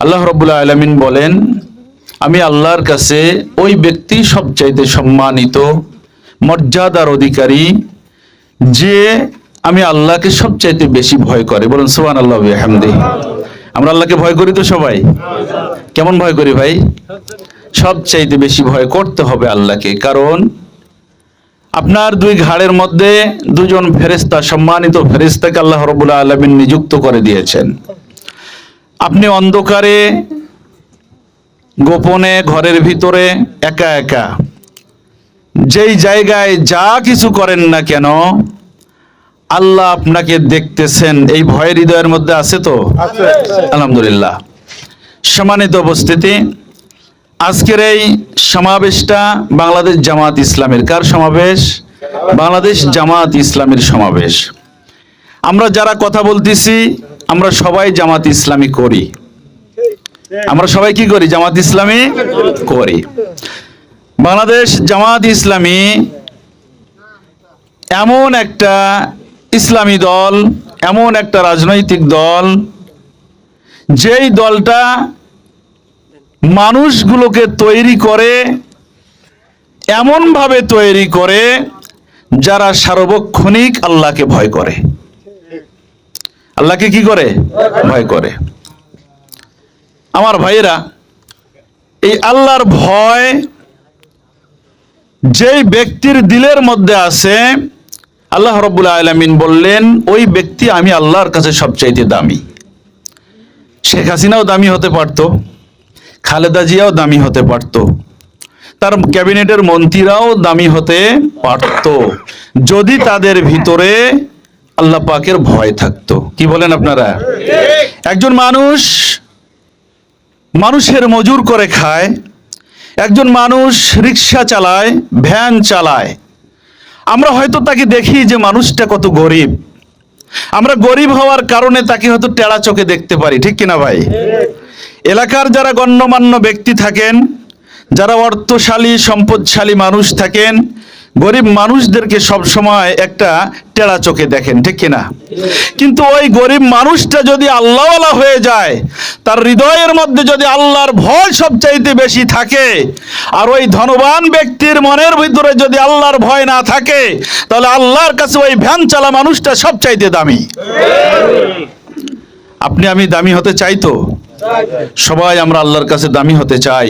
আল্লাহ রাব্বুল আলামিন বলেন, আমি আল্লাহর কাছে ওই ব্যক্তি সবচাইতে সম্মানিত, মর্যাদার অধিকারী, যে আমি আল্লাহকে সবচাইতে বেশি ভয় করে। বলুন সোহান আল্লাহ আমরা আল্লাহকে ভয় করি তো সবাই? কেমন ভয় করি ভাই? সবচাইতে বেশি ভয় করতে হবে আল্লাহকে, কারণ আপনার দুই ঘাড়ের মধ্যে দুজন ফেরেস্তা সম্মানিত ফেরেস্তাকে আল্লাহ রবুল্লা আলমিন নিযুক্ত করে দিয়েছেন। আপনি অন্ধকারে গোপনে ঘরের ভিতরে একা একা যেই জায়গায় যা কিছু করেন না কেন আল্লাহ আপনাকে দেখতেছেন। এই ভয়ের হৃদয়ের মধ্যে আছে তো? আলহামদুলিল্লাহ। সম্মানিত উপস্থিতি আজকের এই সমাবেশটা বাংলাদেশ জামাত ইসলামের। কার সমাবেশ? বাংলাদেশ জামাত ইসলামের সমাবেশ। আমরা যারা কথা বলতেছি, আমরা সবাই জামাত ইসলামী করি। আমরা সবাই কি করি? জামাত ইসলামী করি। বাংলাদেশ জামাত ইসলামী এমন একটা ইসলামী দল, এমন একটা রাজনৈতিক দল, যেই দলটা মানুষগুলোকে তৈরি করে, এমনভাবে তৈরি করে, যারা সার্বক্ষণিক আল্লাহকে ভয় করে। আল্লাহকে কি করে? ভয় করে। আমার ভাইয়েরা, এই আল্লাহর ভয় যেই ব্যক্তির দিলের মধ্যে আছে, আল্লাহ রব্বুল আলমিন বললেন, ওই ব্যক্তি আমি আল্লাহর কাছে সবচাইতে দামি। শেখ হাসিনাও দামি হতে পারতো। খালেদা জিয়াও দামি হতে পারত। তার ক্যাবিনেটের মন্ত্রীরাও দামি হতে পারত। যদি তাদের ভিতরে আল্লাহ পাকের ভয় থাকতো। কি বলেন আপনারা? একজন মানুষ মানুষের মজুর করে খায়, একজন মানুষ রিক্সা চালায়, ভ্যান চালায়। আমরা হয়তো তাকে দেখি যে মানুষটা কত গরিব। আমরা গরিব হওয়ার কারণে তাকে হয়তো টেড়া চোখে দেখতে পারি, ঠিক কিনা ভাই? এলাকার যারা গণ্যমান্য ব্যক্তি থাকেন, যারা অর্থশালী, সম্পদশালী মানুষ থাকেন, গরিব মানুষদেরকে সব সময় একটা টেড়া চোখে দেখেন, ঠিক কিনা? কিন্তু ওই গরিব মানুষটা যদি আল্লাহওয়ালা হয়ে যায়, তার হৃদয়ের মধ্যে যদি আল্লাহর ভয় সবচাইতে বেশি থাকে, আর ওই ধনবান ব্যক্তির মনের ভিতরে যদি আল্লাহর ভয় না থাকে, তাহলে আল্লাহর কাছে ওই ভ্যান চালা মানুষটা সবচাইতে দামি। আপনি আমি দামি হতে চাই তো? সবাই আমরা আল্লাহর কাছে দামি হতে চাই।